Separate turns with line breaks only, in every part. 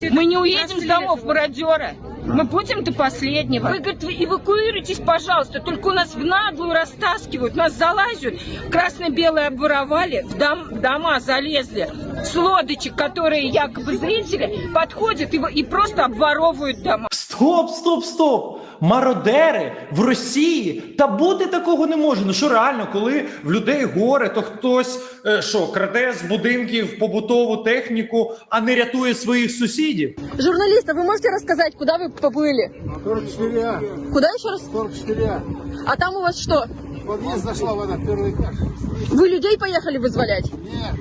Мы не уедем с домов, мародеры. Мы будем до последнего. Вы, говорит, вы эвакуируйтесь, пожалуйста. Только у нас в наглую растаскивают, нас залазят. Красно-белые обворовали, в дом- в дома залезли. С лодочек, которые якобы зрители, подходят и, и просто обворовывают дома.
Стоп, стоп, стоп! Мародери в Росії та бути такого не може. Ну що реально, коли в людей горе, то хтось е, що краде з будинків побутову техніку, а не рятує своїх сусідів.
Журналисты, вы можете рассказать, куда вы побыли?
44А.
Куда еще раз?
44А.
А там у вас что?
В подъезд зашла вода, первый этаж.
Вы людей поехали вызволять?
Нет.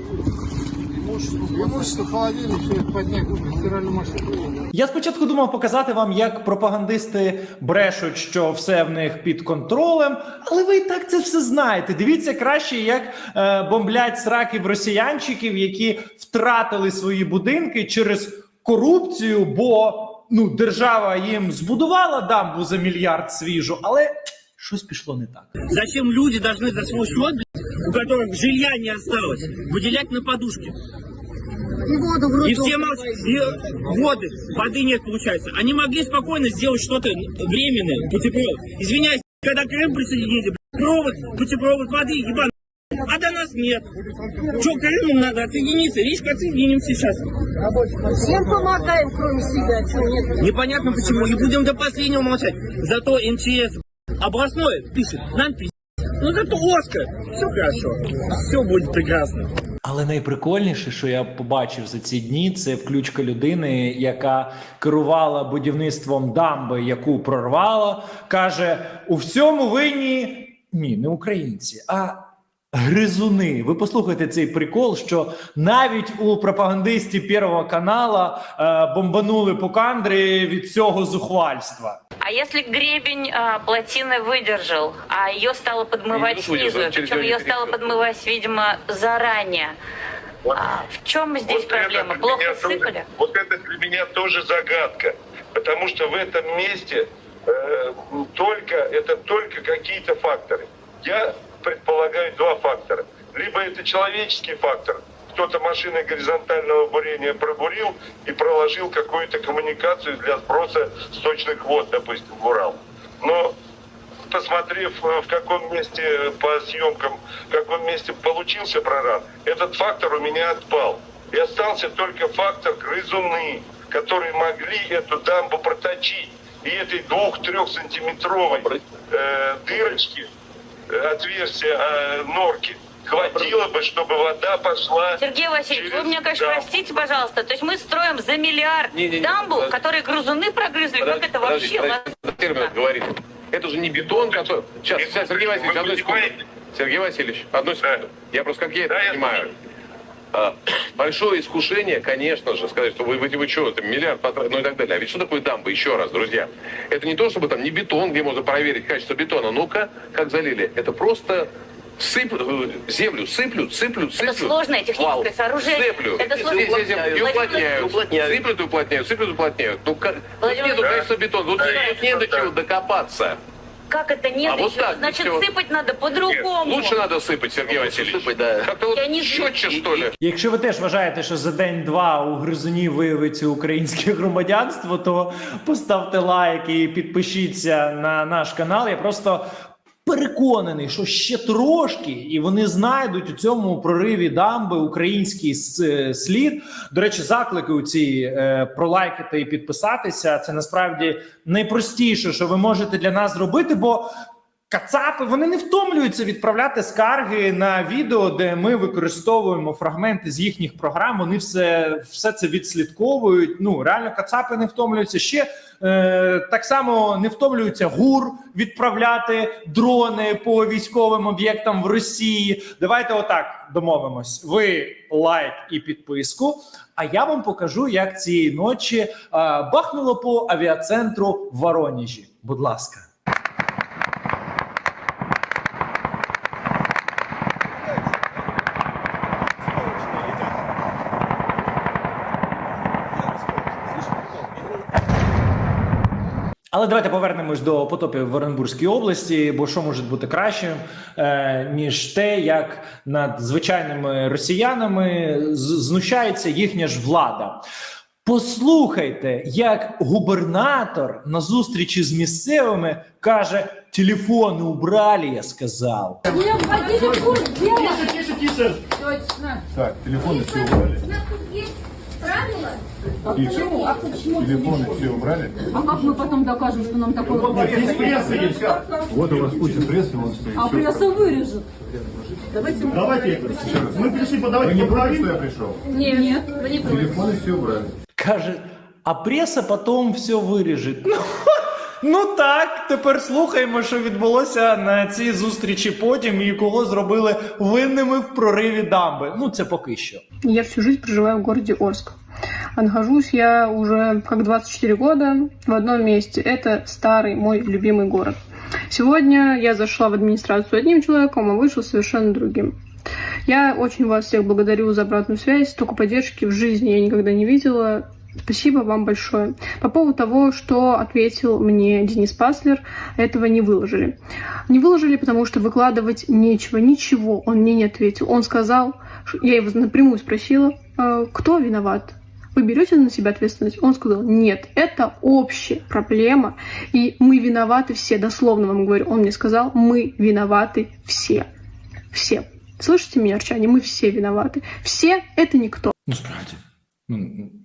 я спочатку думав показати вам, як пропагандисти брешуть, що все в них під контролем, але ви і так це все знаєте. Дивіться краще, як е, бомблять сраків росіянчиків, які втратили свої будинки через корупцію, бо ну держава їм збудувала дамбу за мільярд свіжу, але щось пішло не так.
Зачем люди должны за свой счет, у которых жилья не осталось, выделять на подушки?
И воду в
И все молчат. И воды, воды нет, получается. Они могли спокойно сделать что-то временное, путепровод. Извиняюсь, когда Крым присоединили, блядь, провод, путепровод воды, ебан. А до нас нет. Что, Крыму надо отсоединиться? Речка отсоединим сейчас.
Всем помогаем, кроме себя. Что нет?
Непонятно почему. И будем до последнего молчать. Зато МЧС областное пишет, нам пишет. Ну зато Оскар. Все хорошо. Все будет прекрасно.
Але найприкольніше, що я побачив за ці дні, це включка людини, яка керувала будівництвом дамби, яку прорвала, каже: у всьому винні ні, не українці, а гризуни. Ви послухайте цей прикол, що навіть у пропагандисті Первого канала е, бомбанули по кандрі від цього зухвальства.
А если гребень а, плотины выдержал, а ее стало подмывать
Не выдержал,
снизу,
через
причем
него
ее
не
стало
перестал.
подмывать, видимо, заранее. А в чем здесь
Вот
проблема?
это для
Плохо
меня тоже-
сыпали?
вот это для меня тоже загадка. Потому что в этом месте э, только, это только какие-то факторы. Я предполагаю два фактора. Либо это человеческий фактор. Кто-то машиной горизонтального бурения пробурил и проложил какую-то коммуникацию для сброса сточных вод, допустим, в Урал. Но посмотрев, э, в каком месте э, по съемкам, в каком месте получился прораб, этот фактор у меня отпал. И остался только фактор грызуны, которые могли эту дамбу проточить. И этой двух-трех сантиметровой э, дырочки, отверстия э, норки, хватило бы, чтобы вода пошла
Сергей Васильевич,
через
вы меня, конечно,
дамбу.
простите, пожалуйста. То есть мы строим за миллиард
Не-не-не,
дамбу,
подожди.
которые грызуны прогрызли. как это
Подождите,
вообще?
подождите, за термин говорите. Это же не бетон, который... Сейчас, сейчас, Сергей Васильевич, одну секунду. Сергей Васильевич, одну секунду. Я просто как я это
Да, я
понимаю.
слушаю.
А, Большое искушение, конечно же, сказать, что вы, вы, вы что, это миллиард потратили, ну и так далее. А ведь что такое дамба? Еще раз, друзья. Это не то, чтобы там не бетон, где можно проверить качество бетона. Ну-ка, как залили. Это просто сып, э, землю сыплют, сыплют, сыплют.
сложное техническое сооружение.
Сыплют.
Это сложно.
Здесь, здесь, и уплотняют.
Уплотняют.
Сыплют и уплотняют, сыплют и уплотняют. Ну, как, тут
Владимир
нету
Владимирович.
качества бетона, тут,
Да,
тут не до
да.
чего докопаться.
Как это нет
А вот
еще?
так,
Значит,
всё.
сыпать надо по-другому.
Лучше надо сыпать, Сергей Васильевич.
Сыпать, да.
Как-то вот
Я не
четче, что ли.
Якщо ви теж вважаєте, що за день-два у гризунів виявиться українське громадянство, то поставте лайк і підпишіться на наш канал. Я просто переконаний, що ще трошки, і вони знайдуть у цьому прориві дамби український слід. До речі, заклики у ці е, пролайкати і підписатися. Це насправді найпростіше, що ви можете для нас зробити, бо. Кацапи вони не втомлюються відправляти скарги на відео, де ми використовуємо фрагменти з їхніх програм. Вони все, все це відслідковують. Ну реально, кацапи не втомлюються. Ще е, так само не втомлюються гур відправляти дрони по військовим об'єктам в Росії. Давайте отак домовимось. Ви лайк і підписку. А я вам покажу, як цієї ночі е, бахнуло по авіацентру в Воронежі. Будь ласка. Але давайте повернемось до потопів в Оренбурзькій області, бо що може бути кращим, е, ніж те, як над звичайними росіянами знущається їхня ж влада. Послухайте, як губернатор на зустрічі з місцевими каже: телефони убрали, я сказав.
Дела.
Тише, тише.
Точно.
Так, телефоны все убрали.
У нас тут есть правила.
Тише. Телефоны все убрали.
А как мы потом докажем, что нам такое...
Здесь пресса есть. Вот у вас куча прессы, вон стоит.
А пресса вырежет.
Давайте, мы пришли подавать Вы не против, что я пришел?
Нет, нет, вы не против.
Телефоны все убрали.
Каже, а преса потім все виріжить. Ну, ну так, тепер слухаємо, що відбулося на цій зустрічі потім і кого зробили винними в прориві дамби. Ну, це поки що.
Я всю жизнь проживаю в городе Орск. А нахожусь я уже как 24 года в одном месте. Это старый мой любимый город. Сегодня я зашла в администрацию одним человеком, а вышла совершенно другим. Я очень вас всех благодарю за обратную связь. Столько поддержки в жизни я никогда не видела. Спасибо вам большое. По поводу того, что ответил мне Денис Паслер, этого не выложили. Не выложили, потому что выкладывать нечего, ничего он мне не ответил. Он сказал, я его напрямую спросила, «Э, кто виноват? Вы берете на себя ответственность? Он сказал, нет, это общая проблема, и мы виноваты все, дословно вам говорю. Он мне сказал, мы виноваты все. Все. Слышите меня, арчане? Мы все виноваты. Все – это никто.
Ну, справді,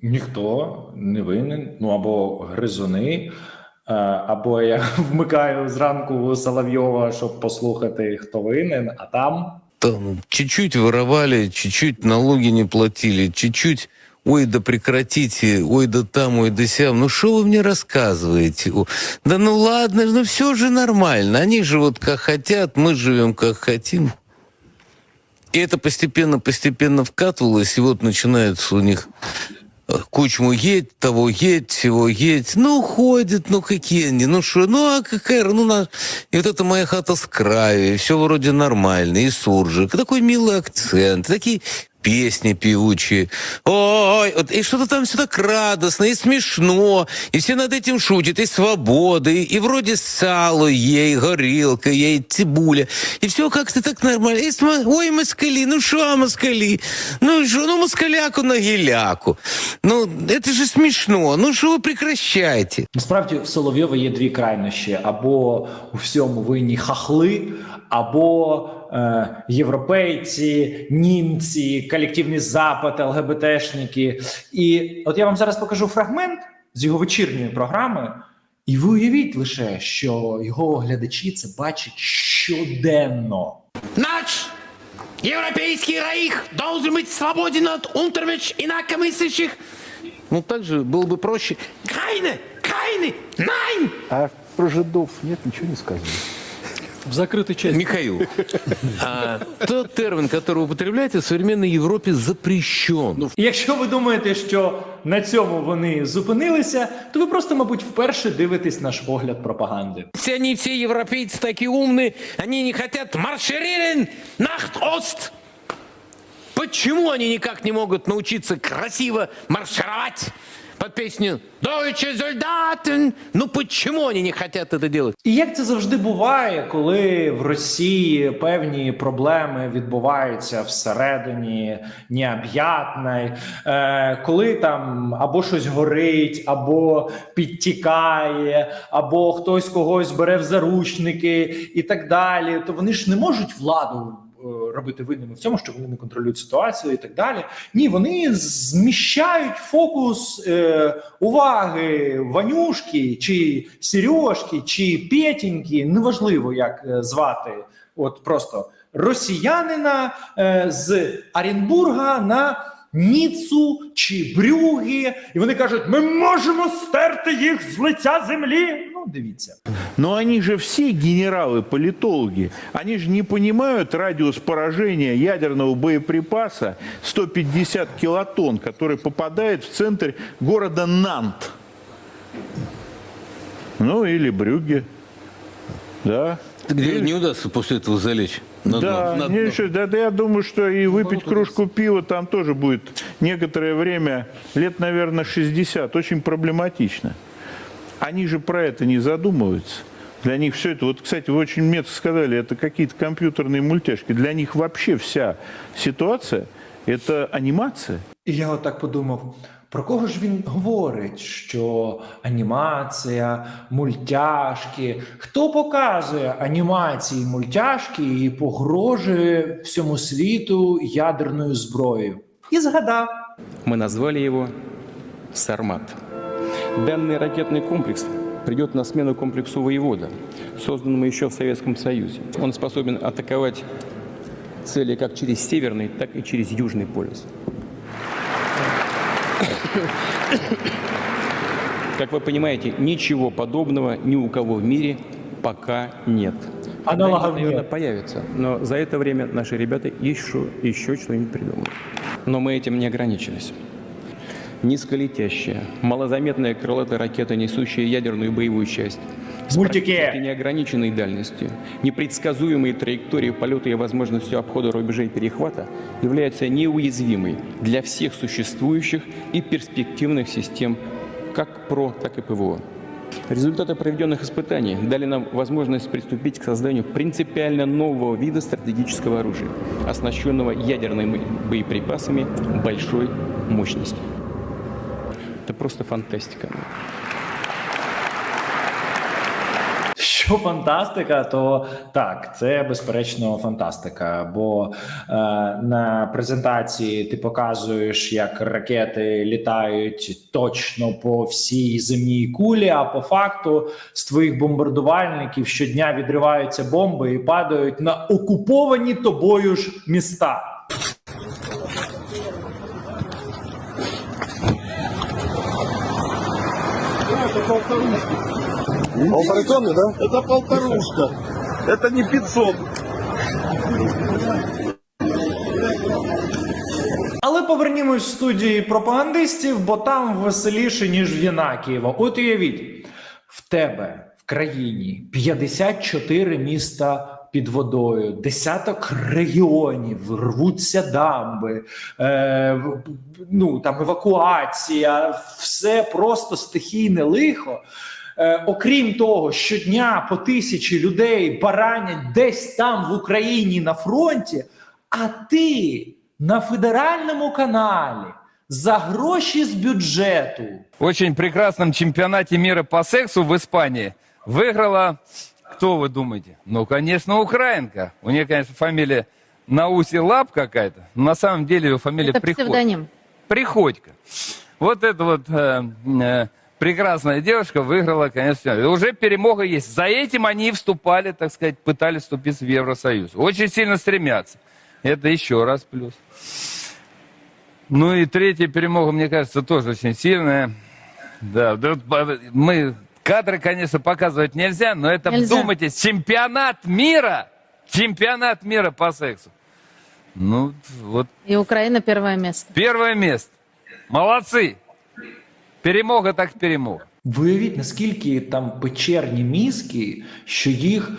ніхто не винен, ну або гризуни, е, або я вмикаю зранку Соловйова, щоб послухати, хто винен, а там.
там чуть-чуть воровали, чуть-чуть налоги не платили, чуть-чуть ой, да прекратите, ой, да там, ой, да сям. Ну, что вы мне рассказываете? О, Да ну ладно, ну все же нормально. Они живут как хотят, мы живем как хотим. И это постепенно-постепенно вкатывалось, и вот начинается у них э, Кучму едь, того едь, всего едь. Ну, ходят, ну какие они, ну что, ну а какая, ну на... И вот это моя хата с краю, и все вроде нормально, и суржик, и такой милый акцент, и такие песни певучие. Ой, вот, и что-то там все так радостно и смешно, и все над этим шутят, и свобода, и, и вроде сало ей, горилка ей, цибуля, и все как-то так нормально. И сма- ой, москали, ну что москали? Ну что, ну москаляку на геляку. Ну, это же смешно, ну что вы прекращайте?
Насправді в Соловйова є дві крайнощі: або у всьому винні хахли, або е, європейці, німці, колективний запад, ЛГБТшники. І от я вам зараз покажу фрагмент з його вечірньої програми, і ви уявіть лише, що його глядачі це бачать щоденно.
Наш европейский рейх должен быть свободен от унтервич инакомыслящих.
Ну, так же было бы проще.
Кайны, кайны, найн!
А про жидов нет, ничего не сказано.
В закрытой части.
Михаил, а тот термин, который вы употребляете, в современной Европе запрещен.
І якщо ви думаєте, що на цьому вони зупинилися, то ви просто, мабуть, вперше дивитесь наш погляд пропаганди.
Все они, все европейцы такие умные, они не хотят маршириeren nach Ost. Почему они никак не могут научиться красиво маршировать Под песню Deutsche Soldaten? Ну почему они не хотят это делать?
І як це завжди буває, коли в Росії певні проблеми відбуваються всередині необ'ятної, е, коли там або щось горить, або підтікає, або хтось когось бере в заручники і так далі, то вони ж не можуть владу. Робити винними в цьому, що вони не контролюють ситуацію і так далі. Ні, вони зміщають фокус е, уваги Ванюшки чи Сережки, чи Петіньки, неважливо як е, звати, от просто росіянина е, з Оренбурга на Ніцу чи Брюги, і вони кажуть: ми можемо стерти їх з лиця землі. Ну, дивіться.
Но они же все генералы-политологи. Они же не понимают радиус поражения ядерного боеприпаса 150 килотонн, который попадает в центр города Нант. Ну, или Брюгге. Да.
Где не удастся после этого залечь. на
да,
дно, на дно.
еще- да, да, я думаю, что и выпить кружку пива там тоже будет некоторое время, лет, наверное, 60, очень проблематично. Они же про это не задумываются. Для них все это, вот, кстати, вы очень метко сказали, это какие-то компьютерные мультяшки. Для них вообще вся ситуация – это анимация.
І я отак подумав: Про кого ж він говорить? Що анімація, мультяшки. Хто показує анімації, мультяшки і погрожує всьому світу ядерною зброєю? І згадав.
Мы назвали его «Сармат». Данный ракетный комплекс придет на смену комплексу «Воевода», созданному еще в Советском Союзе. Он способен атаковать цели как через Северный, так и через Южный полюс. Как вы понимаете, ничего подобного ни у кого в мире пока нет.
Аналогов
наверное, появится, но за это время наши ребята еще, еще что-нибудь придумают. Но мы этим не ограничились. Низколетящая, малозаметная крылатая ракета, несущая ядерную боевую часть, с
Мультики.
неограниченной дальностью, непредсказуемой траекторией полета и возможностью обхода рубежей перехвата является неуязвимой для всех существующих и перспективных систем как ПРО, так и ПВО. Результаты проведенных испытаний дали нам возможность приступить к созданию принципиально нового вида стратегического оружия, оснащенного ядерными боеприпасами большой мощности. Просто фантастика.
Що фантастика, то так, це безперечно фантастика. Бо е, на презентації ти показуєш, як ракети літають точно по всій земній кулі. А по факту з твоїх бомбардувальників щодня відриваються бомби і падають на окуповані тобою ж міста.
Полторушка. да? Это полторушка. Это не 500.
Але повернімось в студії пропагандистів, бо там веселіше, ніж в Єнакієво. От уявіть, в тебе в країні 54 міста під водою, десяток регіонів, рвуться дамби, е, ну там евакуація, все просто стихійне лихо. Е, окрім того, щодня по тисячі людей баранять десь там в Україні на фронті, а ти на федеральному каналі за гроші з бюджету
очень прекрасном чемпионате мира по сексу в Испании выиграла, кто вы думаете? Ну, конечно, украинка. У нее, конечно, фамилия Науси Лап какая-то. но На самом деле ее фамилия Приходько. Приходько. Вот эта вот э, э, прекрасная девушка выиграла, конечно. И Уже перемога есть. За этим они и вступали, так сказать, пытались вступить в Евросоюз. Очень сильно стремятся. Это еще раз плюс. Ну и третья перемога, мне кажется, тоже очень сильная. Да, мы кадры, конечно, показывать нельзя, но это,
Нельзя.
вдумайтесь, чемпионат мира, чемпионат мира по сексу. Ну, вот
И Украина первое место.
первое место. Молодцы. Перемога так перемога.
Виявіть, наскільки там печерні мізки, що їх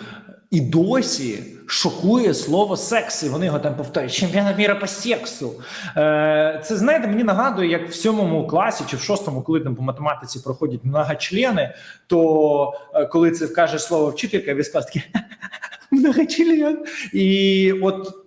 і досі шокує слово секс, і вони його там повторюють. Чемпіонат міра по сексу. Е, це знаєте, мені нагадує, як в сьомому класі чи в шостому, коли там по математиці проходять многочлени, то е, коли це каже слово вчителька, він скаже таке многочлен. І от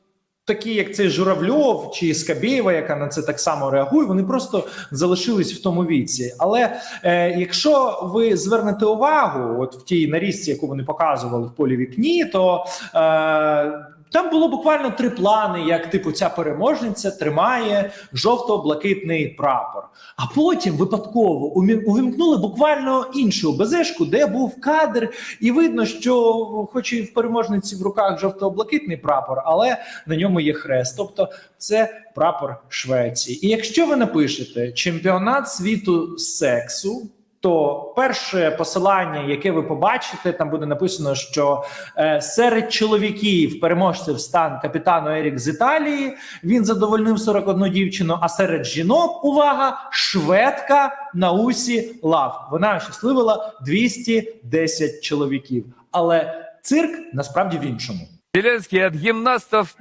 такі, як цей Журавльов чи Скабєєва, яка на це так само реагує, вони просто залишились в тому віці. Але е, якщо ви звернете увагу, от в тій нарізці, яку вони показували в полі вікні, то е, там було буквально три плани, як типу ця переможниця тримає жовто-блакитний прапор. А потім випадково увімкнули буквально іншу ОБЗшку, де був кадр, і видно, що, хоч і в переможниці в руках жовто-блакитний прапор, але на ньому є хрест. Тобто це прапор Швеції. І якщо ви напишете чемпіонат світу сексу. То перше посилання, яке ви побачите, там буде написано, що е, серед чоловіків переможців стан капітану Ерік з Італії. Він задовольнив 41 дівчину. А серед жінок, увага, шведка Наусі Лав. Вона щасливила 210 чоловіків. Але цирк насправді в іншому.
Зеленский от гимнастов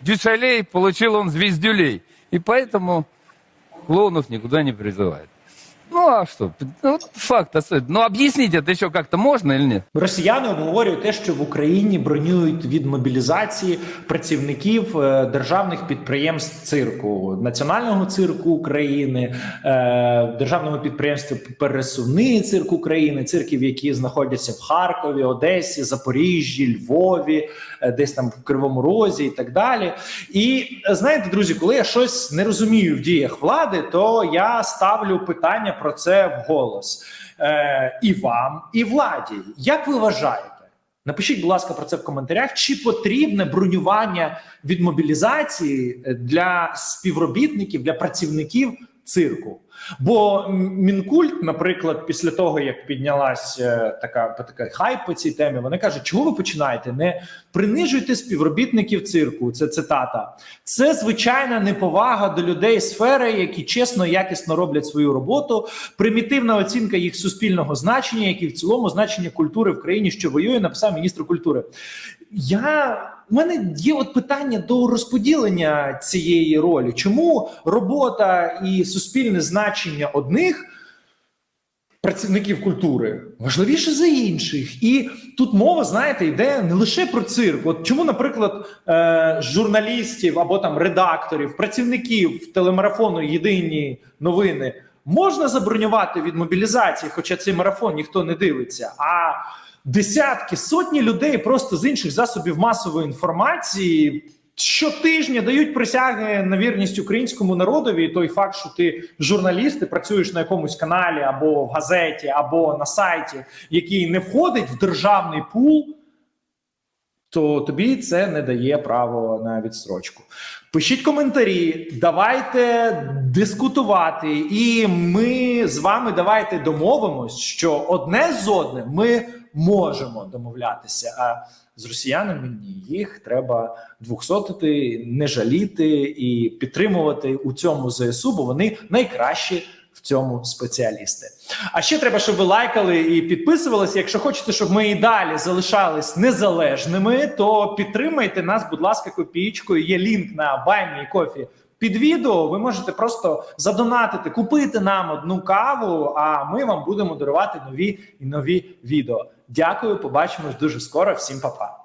дюшалей получил он звездюлей. И поэтому клоунов никуда не призывает. Ну а что? Ну, факт остается. Ну объяснить это еще как-то можно или нет?
Росіяни обговорюють те, що в Україні бронюють від мобілізації працівників е, державних підприємств цирку, Національного цирку України, е, державного підприємства Пересувний цирк України, цирків, які знаходяться в Харкові, Одесі, Запоріжжі, Львові, десь там в Кривому Розі і так далі. І е, знаєте, друзі, коли я щось не розумію в діях влади, то я ставлю питання про це вголос е, і вам, і владі. Як ви вважаєте? Напишіть, будь ласка, про це в коментарях. Чи потрібне бронювання від мобілізації е, для співробітників, для працівників цирку? Бо Мінкульт, наприклад, після того як піднялась е, така така хайп по цій темі, вони кажуть, чого ви починаєте? Не принижуйте співробітників цирку. Це цитата. Це звичайна неповага до людей сфери, які чесно і якісно роблять свою роботу. Примітивна оцінка їх суспільного значення, як і в цілому значення культури в країні, що воює, написав міністр культури. Я у мене є от питання до розподілення цієї ролі. Чому робота і суспільне значення одних працівників культури важливіше за інших? І тут мова, знаєте, йде не лише про цирк. От чому, наприклад, е, журналістів або там редакторів, працівників телемарафону Єдині новини можна забронювати від мобілізації, хоча цей марафон ніхто не дивиться. А десятки, сотні людей просто з інших засобів масової інформації щотижня дають присяги на вірність українському народові. І той факт, що ти журналіст, ти працюєш на якомусь каналі або в газеті, або на сайті, який не входить в державний пул. То тобі це не дає право на відстрочку. Пишіть коментарі, давайте дискутувати, і ми з вами давайте домовимось, що одне з одним ми можемо домовлятися. А з росіянами ні, їх треба двохсотити, не жаліти і підтримувати у цьому ЗСУ, бо вони найкращі в цьому спеціалісти. А ще треба, щоб ви лайкали і підписувалися. Якщо хочете, щоб ми і далі залишались незалежними, то підтримайте нас, будь ласка, копійкою. Є лінк на Баймі Кофі під відео. Ви можете просто задонатити, купити нам одну каву, а ми вам будемо дарувати нові і нові відео. Дякую, побачимось дуже скоро. Всім па-па.